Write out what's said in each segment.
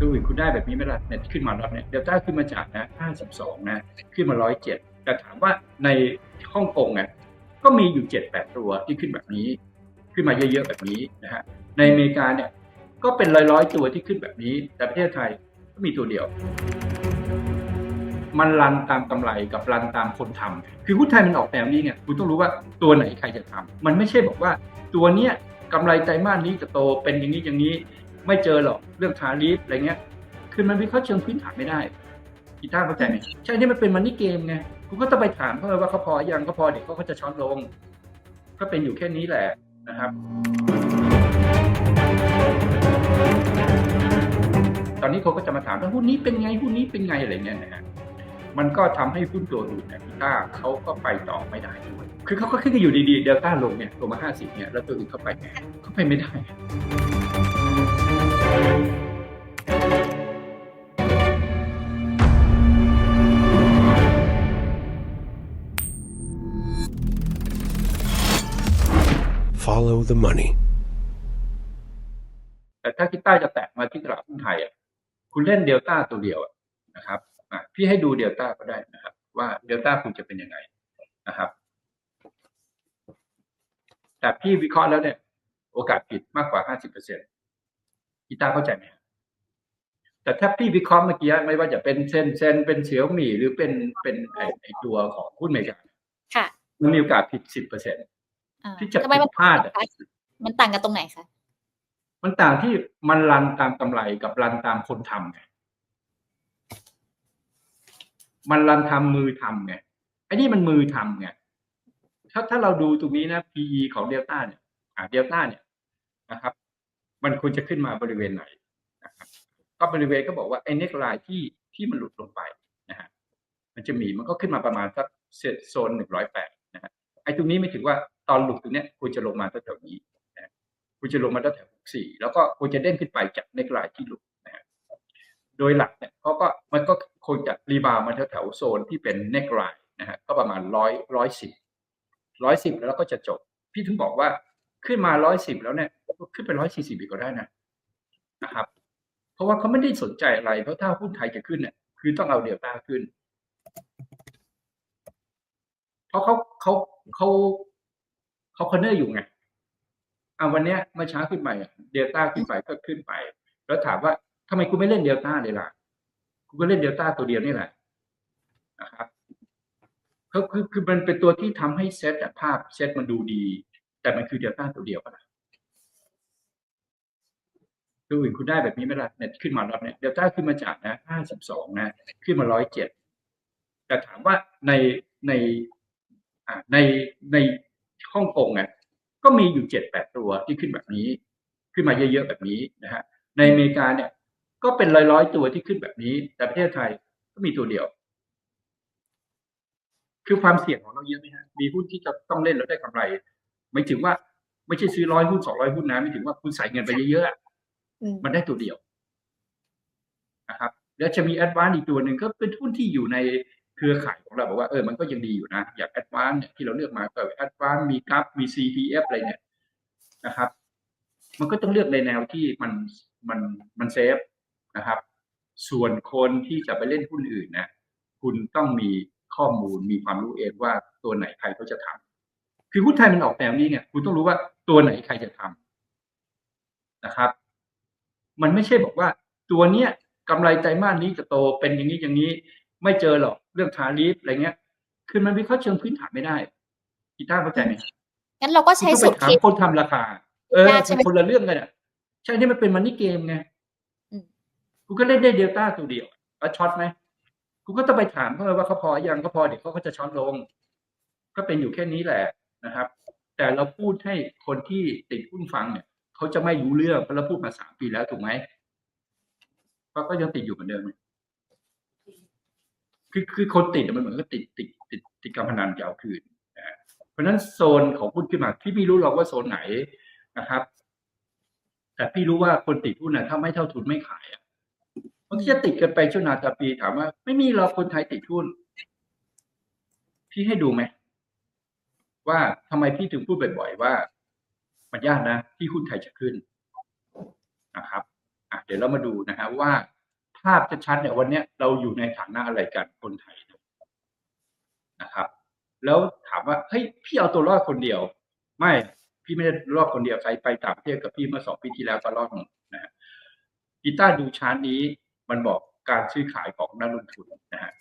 ดูอีกคุณได้แบบนี้ไหมล่ะเนี่ยขึ้นมารอบเนี่ยเดลต้าขึ้นมาจากนะ 52 นะ ขึ้นมา 107 แต่ถามว่าในฮ่องกงเนี่ยก็มีอยู่ 7-8 ตัวที่ขึ้นแบบนี้ ขึ้นมาเยอะๆแบบนี้นะฮะในอเมริกาเนี่ยก็เป็นร้อยๆตัวที่ขึ้นแบบนี้ แต่ประเทศไทยก็มีตัวเดียว มันรันตามกำไรกับรันตามคนทำคือหุ้นไทยมันออกแนวนี้ไงคุณต้องรู้ว่าตัวไหนใครจะทำมันไม่ใช่บอกว่าตัวเนี้ยกำไรไตรมาสนี้จะโตเป็นอย่างนี้อย่างนี้ ไม่เจอหรอกเรื่องทาริฟอะไรเงี้ย คือมันวิเคราะห์เชิงพื้นฐานไม่ได้กีตาร์เข้าใจไหมใช่นี่มันเป็นมันนี่เกมไงคุณก็ต้องไปถามเขาว่าเขาพอยังก็พอเดี๋ยวเขาก็จะช็อตลง ก็เป็นอยู่แค่นี้แหละนะครับ ตอนนี้เขาก็จะมาถามว่าหุ้นนี้เป็นไงหุ้นนี้เป็นไงอะไรเงี้ยนะฮะมันก็ทำให้หุ้นตัวอื่นเนี่ยพิต้าเขาก็ไปต่อไม่ได้ด้วยคือเขาก็ขึ้นอยู่ดีๆเดลต้าลงเนี่ยลงมา 50เนี่ยแล้วตัวอื่นเข้าไปเขาไปไม่ได้ Follow the money. แต่ถ้าคิดใต้จะแตะมาที่ตลาดหุ้นไทยอะคุณเล่นเดลต้าตัวเดียวอะนะครับพี่ให้ดูเดลต้าก็ได้นะครับ ว่าเดลต้าคุณจะเป็นยังไงนะครับ แต่พี่วิเคราะห์แล้วเนี่ย โอกาสผิดมากกว่าห้าสิบเปอร์เซ็นต์ กีตาร์เข้าใจไหมครับแต่ถ้าพี่วิเคราะห์เมื่อกี้ไม่ว่าจะเป็นเซนเซนเป็นเฉียวหมี่หรือเป็นเป็นไอไอตัวของหุ้นอเมริกาค่ะมันมีโอกาสผิดสิบเปอร์เซ็นต์อ่าที่จะทำไมมันผิดพลาดอะมันต่างกันตรงไหนคะมันต่างที่มันรันตามกำไรกับรันตามคนทำไงมันรันทำมือทำไงไอ้นี่มันมือทำไงถ้าถ้าเราดูตรงนี้นะ PE ของเดลต้าเนี่ยอ่าเดลต้าเนี่ยนะครับ มันควรจะขึ้นมาบริเวณไหนนะครับก็บริเวณก็บอกว่าไอ้เน็กไลน์ที่ที่มันหลุดลงไปนะฮะมันจะมีมันก็ขึ้นมาประมาณสักโซนหนึ่งร้อยแปดนะฮะไอ้ตรงนี้ไม่ถึงว่าตอนหลุดตรงเนี้ยควรจะลงมาแถวนี้นะควรจะลงมาแถวๆสี่แล้วก็ควรจะเด้งขึ้นไปจากเน็กไลน์ที่หลุดนะฮะโดยหลักเนี่ยเขาก็มันก็คงจะรีบาวมาแถวๆโซนที่เป็นเน็กไลน์นะฮะก็ประมาณร้อยร้อยสิบร้อยสิบแล้วก็จะจบ พี่ถึงบอกว่าขึ้นมาร้อยสิบแล้วเนี่ย ขึ้นไปร้อยสี่สิบอีกก็ได้นะนะครับ เพราะว่าเขาไม่ได้สนใจอะไร เพราะถ้าหุ้นไทยจะขึ้นเนี่ยคือต้องเอาเดลต้าขึ้น เพราะเขาเขาเขาเขาคอนเนอร์อยู่ไงอ่าวันเนี้ยเมื่อช้าขึ้นไปเดลต้าขึ้นไปก็ขึ้นไป แล้วถามว่าทำไมคุณไม่เล่นเดลต้าเลยล่ะคุณก็เล่นเดลต้าตัวเดียวนี่แหละนะครับเขาคือคือมันเป็นตัวที่ทำให้เซตภาพเซตมันดูดี แต่มันคือเดลต้าตัวเดียวกันนะ ตัวอื่นคุณได้แบบนี้ไหมล่ะเนี่ยขึ้นมารอบเนี่ยเดลต้าขึ้นมาจากนะ52นะขึ้นมา107แต่ถามว่าในในอ่าในในฮ่องกงเนี่ยก็มีอยู่7-8ตัวที่ขึ้นแบบนี้ ขึ้นมาเยอะๆแบบนี้นะฮะในอเมริกาเนี่ย ก็เป็นร้อยๆตัวที่ขึ้นแบบนี้ แต่ประเทศไทยก็มีตัวเดียว คือความเสี่ยงของเราเยอะไหมฮะมีหุ้นที่จะต้องเล่นแล้วได้กำไร ไม่ถึงว่าไม่ใช่ซื้อร้อยหุ้นสองร้อยหุ้นนะไม่ถึงว่าคุณใส่เงินไปเยอะๆ มันได้ตัวเดียวนะครับ แล้วจะมีแอดวานอีกตัวหนึ่งก็เป็นหุ้นที่อยู่ในเครือข่ายของเราบอกว่าเออมันก็ยังดีอยู่นะ อย่างแอดวานเนี่ยที่เราเลือกมาก็แอดวานมีกราฟมี CPF อะไรเนี่ยนะครับ มันก็ต้องเลือกในแนวที่มันมันมันเซฟนะครับ ส่วนคนที่จะไปเล่นหุ้นอื่นนะคุณต้องมีข้อมูลมีความรู้เองว่าตัวไหนใครเขาจะทำคือหุ้นไทยมันออกแนวนี้ไงคุณต้องรู้ว่าตัวไหนใครจะทำนะครับ มันไม่ใช่บอกว่า ตัวเนี้ยกำไรไตรมาสนี้จะโตเป็นอย่างนี้อย่างนี้ ไม่เจอหรอกเรื่องทาริฟอะไรเงี้ย คือมันวิเคราะห์เชิงพื้นฐานไม่ได้กีตาร์เข้าใจไหมงั้นเราก็ใช้คุณสูต้องไปถามตรคิดคนทำราคา เออได้ใช่ไหมคนละเรื่องกันอะใช่นี่มันเป็นมันนี่เกมไงอืมคุณก็เล่นได้เดลต้าตัวเดียวแล้วช็อตไหมคุณก็ต้องไปถามเขาว่าเขาพอยังก็พอเดี๋ยวเขาก็จะช็อตลง ก็เป็นอยู่แค่นี้แหละนะครับ แต่เราพูดให้คนที่ติดหุ้นฟังเนี่ย เขาจะไม่รู้เรื่องเพราะเราพูดมาสามปีแล้วถูกไหมเขาก็ยังติดอยู่เหมือนเดิมคือคือคนติดมันเหมือนก็ติดติดติดติดการพนันจะเอาคืนนะเพราะฉะนั้นโซนของหุ้นขึ้นมาพี่ไม่รู้หรอกว่าโซนไหนนะครับ แต่พี่รู้ว่าคนติดหุ้นน่ะถ้าไม่เท่าทุนไม่ขายอะมันจะติดกันไปชั่วนาตาปีถามว่า ไม่มีหรอกคนไทยติดหุ้น พี่ให้ดูไหมว่าทำไมพี่ถึงพูดบ่อยๆว่า มันยากนะ ที่หุ้นไทยจะขึ้นนะครับเดี๋ยวเรามาดูนะฮะว่าภาพชัดๆเนี่ยวันเนี้ยเราอยู่ในฐานะอะไรกันคนไทยนะครับ แล้วถามว่าเฮ้ยพี่เอาตัวรอดคนเดียว ไม่พี่ไม่ได้รอดคนเดียวใครไปต่างประเทศกับพี่เมื่อสองปีที่แล้วก็รอดหมดนะฮะกีตาร์ดูชาร์ตนี้มันบอกการซื้อขายของนักลงทุนนะฮะ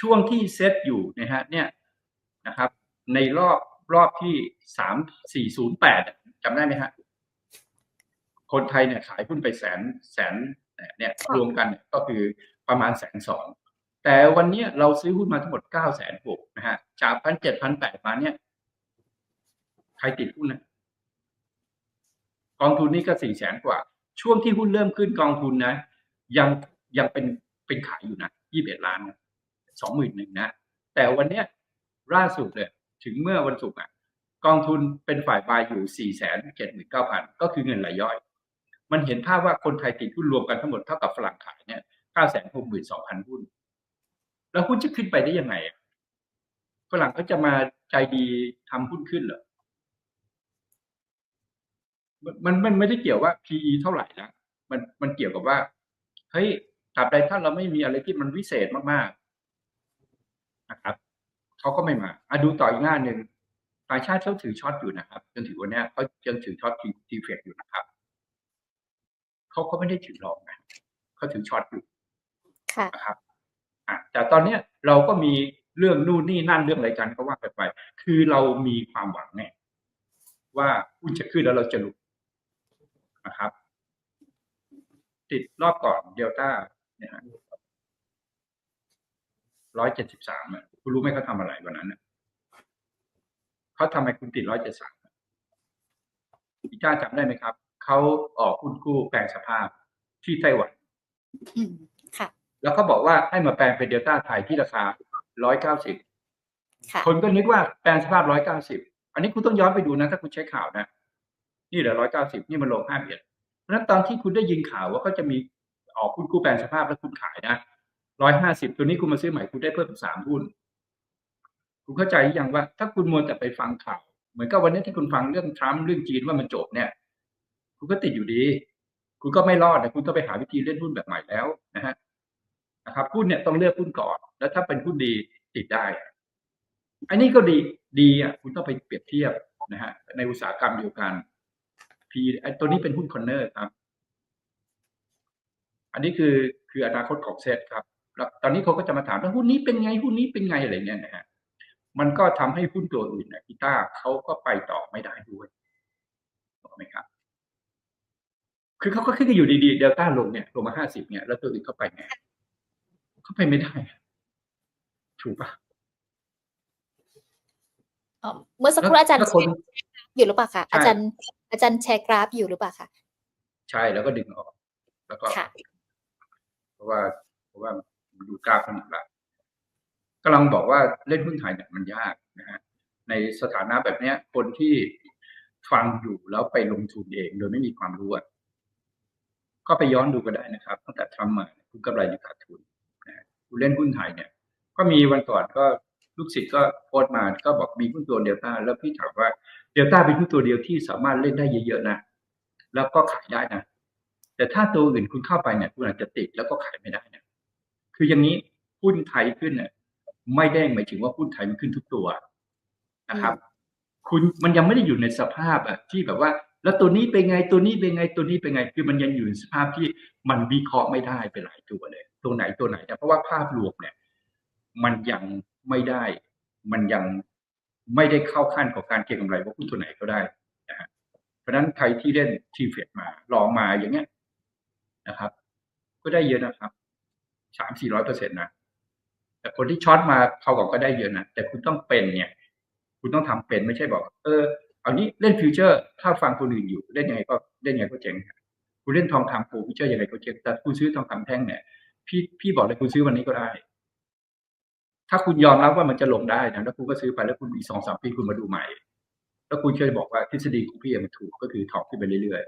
ช่วงที่เซตอยู่นะฮะเนี่ยนะครับ ในรอบรอบที่สามสี่ศูนย์แปด จำได้ไหมฮะคนไทยเนี่ยขายหุ้นไปแสนแสนเนี่ยค่ะรวมกันเนี่ยก็คือประมาณแสนสองแต่วันเนี้ยเราซื้อหุ้นมาทั้งหมดเก้าแสนหกนะฮะจากพันเจ็ดพันแปดมาเนี่ยใครติดหุ้นนะกองทุนนี่ก็สี่แสนกว่า ช่วงที่หุ้นเริ่มขึ้นกองทุนนะ ยังยังเป็นเป็นขายอยู่นะยี่สิบเอ็ดล้านสองหมื่นหนึ่งนะแต่วันเนี้ยล่าสุดเลยถึงเมื่อวันศุกร์อะ กองทุนเป็นฝ่ายบายอยู่สี่แสนเจ็ดหมื่นเก้าพันก็คือเงินรายย่อย มันเห็นภาพว่าคนไทยติดหุ้นรวมกันทั้งหมดเท่ากับฝรั่งขายเนี่ยเก้าแสนหกหมื่นสองพันหุ้น แล้วหุ้นจะขึ้นไปได้ยังไงฝรั่งเขาจะมาใจดีทำหุ้นขึ้นเหรอมันมันมันไม่ได้เกี่ยวว่า PE เท่าไหร่นะ มันมันเกี่ยวกับว่า เฮ้ยตราบใดถ้าเราไม่มีอะไรที่มันวิเศษมากๆ นะครับ เขาก็ไม่มาอะดูต่ออีกหน้าหนึ่ง ต่างชาติเขาถือช็อตอยู่นะครับ จนถึงวันเนี้ยเขายังถือช็อตทีเฟกอยู่นะครับเขาเขาไม่ได้ถือลองนะเขาถือช็อตอยู่ค่ะนะครับอะแต่ตอนเนี้ยเราก็มีเรื่องนู่นนี่นั่นเรื่องอะไรกันก็ว่ากันไป คือเรามีความหวังแน่ว่าหุ้นจะขึ้นแล้วเราจะหลุดนะครับ ติดรอบก่อนเดลต้าเนี่ยฮะร้อยเจ็ดสิบสามอะคุณรู้ไหมเขาทำอะไรวันนั้นน่ะ เขาทำไมคุณติดร้อยเจ็ดสามพี่จ้าจำได้ไหมครับ เขาออกหุ้นกู้แปลงสภาพที่ไต้หวันอืมค่ะ แล้วเขาบอกว่าให้มาแปลงเป็นเดลต้าไทยที่ราคา190ค่ะคนก็นึกว่าแปลงสภาพ190อันนี้คุณต้องย้อนไปดูนะถ้าคุณใช้ข่าวนะนี่เหลือ190นี่มันลง5เอ็ดเพราะฉะนั้นตอนที่คุณได้ยินข่าวว่าเขาจะมีออกคุณกู้แปลงสภาพแล้วคุณขายนะ150ตัวนี้คุณมาซื้อใหม่คุณได้เพิ่มสามหุ้น คุณเข้าใจอยังว่า ถ้าคุณมัวแต่ไปฟังข่าว เหมือนกับวันนี้ที่คุณฟังเรื่องทรัมป์เรื่องจีนว่ามันจบเนี่ย คุณก็ติดอยู่ดี คุณก็ไม่รอดนะคุณก็ไปหาวิธีเล่นหุ้นแบบใหม่แล้วนะฮะนะครับหุ้นเนี่ยต้องเลือกหุ้นก่อน แล้วถ้าเป็นหุ้นดีติดได้ อันนี้ก็ดีดีอะคุณต้องไปเปรียบเทียบนะฮะในอุตสาหกรรมเดียวกันพีไอตัวนี้เป็นหุ้นคอนเนอร์ครับ อันนี้คือคืออนาคตของเซตครับแล้วตอนนี้เขาก็จะมาถามว่าหุ้นนี้เป็นไงหุ้นนี้เป็นไงอะไรเงี้ยนะฮะ มันก็ทำให้หุ้นตัวอื่นนะกีตาร์เขาก็ไปต่อไม่ได้ด้วยถูกไหมครับ คือเขาก็ขึ้นกันอยู่ดีๆเดลต้าลงเนี่ยลงมาห้าสิบเนี่ย แล้วตัวอื่นเข้าไปไงเข้าไปไม่ได้อะถูกปะอ๋อเมื่อสักครู่อาจารย์แล้วคนอยู่หรือเปล่าคะใช่อาจารย์ อาจารย์แชร์กราฟอยู่หรือเปล่าคะใช่แล้วก็ดึงออก แล้วก็ค่ะเพราะว่าเพราะว่าดูกราฟมันหมดละ กำลังบอกว่าเล่นหุ้นไทยเนี่ยมันยากนะฮะในสถานะแบบเนี้ย คนที่ฟังอยู่แล้วไปลงทุนเองโดยไม่มีความรู้ก็ไปย้อนดูก็ได้นะครับตั้งแต่ทำมาคุณกำไรหรือขาดทุนนะฮะคุณเล่นหุ้นไทยเนี่ย ก็มีวันก่อนก็ลูกศิษย์ก็โพสต์มาก็บอกมีหุ้นตัวเดลต้าแล้วพี่ถามว่าเดลต้าเป็นหุ้นตัวเดียวที่สามารถเล่นได้เยอะๆนะแล้วก็ขายได้นะแต่ถ้าตัวอื่นคุณเข้าไปเนี่ยคุณอาจจะติดแล้วก็ขายไม่ได้นะคืออย่างนี้หุ้นไทยขึ้นเนี่ย ไม่ได้หมายถึงว่าหุ้นไทยมันขึ้นทุกตัวนะครับ คุณมันยังไม่ได้อยู่ในสภาพอะที่แบบว่า แล้วตัวนี้เป็นไงตัวนี้เป็นไงตัวนี้เป็นไง คือมันยังอยู่ในสภาพที่มันวิเคราะห์ไม่ได้เป็นหลายตัวเลย ตัวไหนตัวไหนเนี่ยเพราะว่าภาพรวมเนี่ย มันยังไม่ได้ มันยังไม่ได้เข้าขั้นของการเก็งกำไรว่าหุ้นตัวไหนก็ได้นะฮะเพราะฉะนั้นใครที่เล่นทีเฟดมาลองมาอย่างเงี้ยนะครับ ก็ได้เยอะนะครับสามสี่ร้อยเปอร์เซ็นต์นะแต่ คนที่ช็อตมาเขาก่อนก็ได้เยอะนะแต่คุณต้องเป็นเนี่ย คุณต้องทำเป็นไม่ใช่บอก เออเอานี้เล่นฟิวเจอร์ ถ้าฟังคนอื่นอยู่เล่นยังไงก็เล่นยังไงก็เจ๊งคุณเล่นทองคำปูฟิวเจอร์ยังไงก็เจ๊งแต่คุณซื้อทองคำแท่งเนี่ยพี่พี่บอกเลยคุณซื้อวันนี้ก็ได้ ถ้าคุณยอมรับว่ามันจะลงได้นะแล้วคุณก็ซื้อไปแล้วคุณอีกสองสามปีคุณมาดูใหม่ แล้วคุณเคยบอกว่าทฤษฎีของพี่มันถูกก็คือถอกขึ้นไปเรื่อย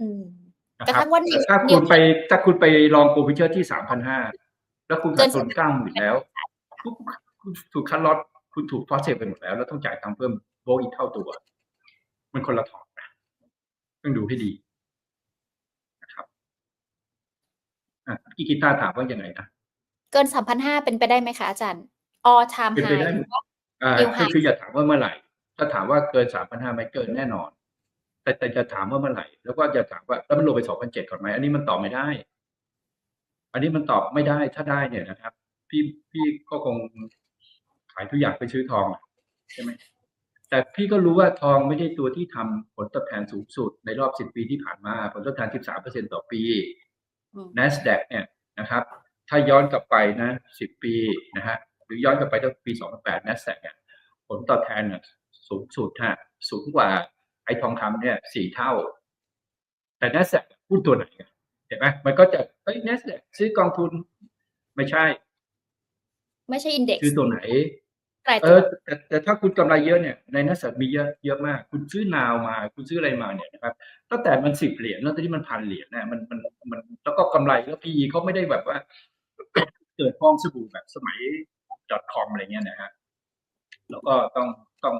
อืมๆนะกระครัทั่บงวันนี้แต่ถ้าคุณไปถ้าคุณไปลองโกลฟิเจอร์ที่สามพันห้า แล้วคุณขาดทุนเก้าหมื่นแล้วคุณคุณถูกคัดลอตคุณถูกฟอสเซลไปหมดแล้ว แล้วต้องจ่ายตังค์เพิ่มโบอีกเท่าตัว มันคนละถอกนะต้องดูให้ดีนะครับอะพี่กีตาร์ถามว่ายังไงนะเกินสามพันห้าเป็นไปได้ไหมคะอาจารย์ all time เป็นไปได้ high หมดอ่า New คือ high คืออย่าถามว่าเมื่อไหร่ ถ้าถามว่าเกินสามพันห้าไหมเกินแน่นอน แต่แต่จะถามว่าเมื่อไหร่ แล้วก็จะถามว่าแล้วมันลงไปสองพันเจ็ดก่อนไหมอันนี้มันตอบไม่ได้ อันนี้มันตอบไม่ได้ถ้าได้เนี่ยนะครับ พี่พี่ก็คงขายทุกอย่างไปซื้อทองอะใช่ไหมแต่พี่ก็รู้ว่าทองไม่ใช่ตัวที่ทำผลตอบแทนสูงสุดในรอบสิบปีที่ผ่านมา ผลตอบแทนสิบสามเปอร์เซ็นต่อปีอืม NASDAQ เนี่ยนะครับ ถ้าย้อนกลับไปนะสิบปีนะฮะหรือย้อนกลับไปตั้งปีสองพันแปด NASDAQ เนี่ยผลตอบแทนเนี่ยสูงสุดฮะสูงกว่าไอ้ทองคำเนี่ยสี่เท่า แต่ NASDAQ หุ้นตัวไหนอะ เห็นไหมมันก็จะเอ้ย NASDAQ ซื้อกองทุน ไม่ใช่ ไม่ใช่ index ซื้อตัวไหนรายเอตัวอแต่แต่ถ้าคุณกำไรเยอะเนี่ยในนักสัตมีเยอะเยอะมาก คุณซื้อนาวมา คุณซื้ออะไรมาเนี่ยนะครับตั้งแต่มันสิบเหรียญแล้วตอนนี้มันพันเหรียญเนี่ยมันมันมันแล้วก็กำไรแล้วพีเขาไม่ได้แบบว่า เกิดฟองสบู่แบบสมัย .com อะไรเงี้ยนะฮะแล้วก็ต้องต้อง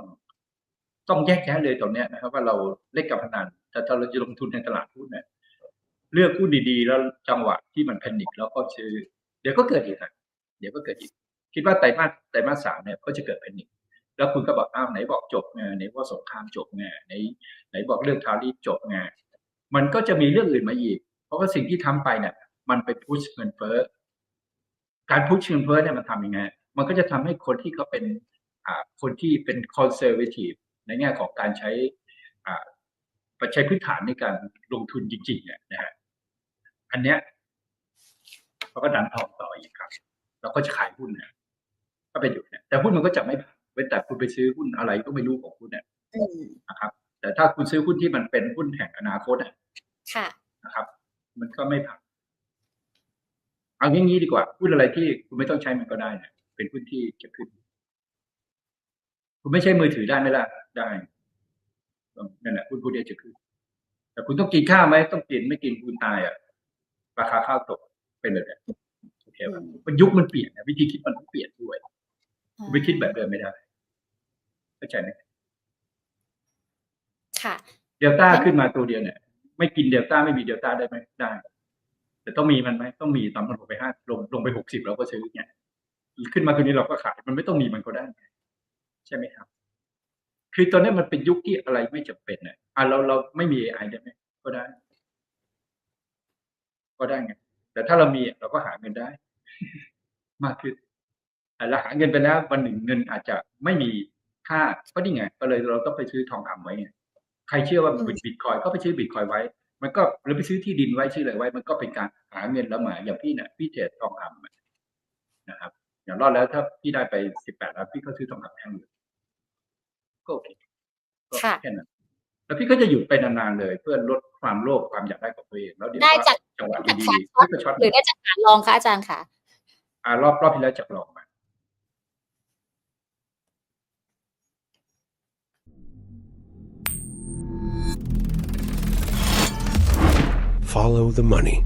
ต้องแยกแยะเลยตรงเนี้ยนะครับ ว่าเราเล่นกับพนันแต่ถ้าเราจะลงทุนในตลาดหุ้นเนี่ย เลือกหุ้นดีๆ แล้วจังหวะที่มันแพนิคแล้วก็ซื้อ เดี๋ยวก็เกิดอีกอะเดี๋ยวก็เกิดอีก คิดว่าไตรมาสไตรมาสสามเนี่ยก็จะเกิดแพนิคแล้วคุณก็บอกอ้าวไหนบอกจบไงไหนว่าสงครามจบไงไหนไหนบอกเรื่องทาริฟจบไงมันก็จะมีเรื่องอื่นมาอีก เพราะว่าสิ่งที่ทำไปเนี่ยมันไปพุชเงินเฟ้อการพุชเงินเฟ้อเนี่ยมันทำยังไง มันก็จะทำให้คนที่เขาเป็นอ่าคนที่เป็นคอนเซอร์เวทีฟในแง่ของการใช้อ่าปัจจัยพื้นฐานในการลงทุนจริงๆเนี่ยนะฮะ อันเนี้ยเขาก็ดันทองต่ออีกครับ เราก็จะขายหุ้นเนี่ยก็เป็นอยู่เนี่ยแต่หุ้นมันก็จะไม่ผ่านเว้นแต่คุณไปซื้อหุ้นอะไรก็ไม่รู้ของคุณเนี่ยอืมนะครับ แต่ถ้าคุณซื้อหุ้นที่มันเป็นหุ้นแห่งอนาคตอะค่ะนะครับ มันก็ไม่ผ่านเอางี้ดีกว่าหุ้นอะไรที่คุณไม่ต้องใช้มันก็ได้เนี่ยเป็นหุ้นที่จะขึ้น คุณไม่ใช้มือถือได้ไหมล่ะได้นั่นแหละหุ้นพวกนี้จะขึ้นแต่คุณต้องกินข้าวไหมต้องกินไม่กินคุณตายอะ ราคาข้าวตกเป็นแบบนี้โอเคป่ะอืมมันยุคมันเปลี่ยนนะวิธีคิดมันต้องเปลี่ยนด้วยคุณไปคิดแบบเดิมไม่ได้เข้าใจไหมค่ะเดลต้างั้นขึ้นมาตัวเดียวเนี่ย ไม่กินเดลต้าไม่มีเดลต้าได้ไหมได้ แต่ต้องมีมันไหมต้องมีตอนมันลงไปห้าลงลงไปหกสิบเราก็ซื้อเนี่ยขึ้นมาตัวนี้เราก็ขายมันไม่ต้องมีมันก็ได้ใช่ไหมครับ คือตอนนี้มันเป็นยุคที่อะไรไม่จำเป็นเนี่ยอะเราเราไม่มี AI ได้ไหมก็ได้ ก็ได้ไงแต่ถ้าเรามีเราก็หาเงินได้ มากขึ้นแต่เราหาเงินไปแล้ววันหนึ่งเงินอาจจะไม่มีค่าก็นี่ไง ก็เลยเราต้องไปซื้อทองคำไว้ไงใครเชื่อว่าอืมบิตคอยก็ไปซื้อบิตคอยไว้ มันก็หรือไปซื้อที่ดินไว้ซื้ออะไรไว้ มันก็เป็นการหาเงินแล้วมาอย่างพี่เนี่ยพี่เทรดทองคำอะนะครับ อย่างรอดแล้วถ้าพี่ได้ไปสิบแปดแล้วพี่ก็ซื้อทองคำแท่งเลยก็โอเคก็ค่ะแค่นั้นแล้วพี่ก็จะหยุดไปนานๆเลย เพื่อลดความโลภความอยากได้ของตัวเองแล้วเดี๋ยวได้ว่าจาก จังหวะจากดีขาๆพี่ก็ช็อตหรือได้จากการลองคะอาจารย์ค่ะ อ่ารอบรอบที่แล้วจับลองมา Follow the money.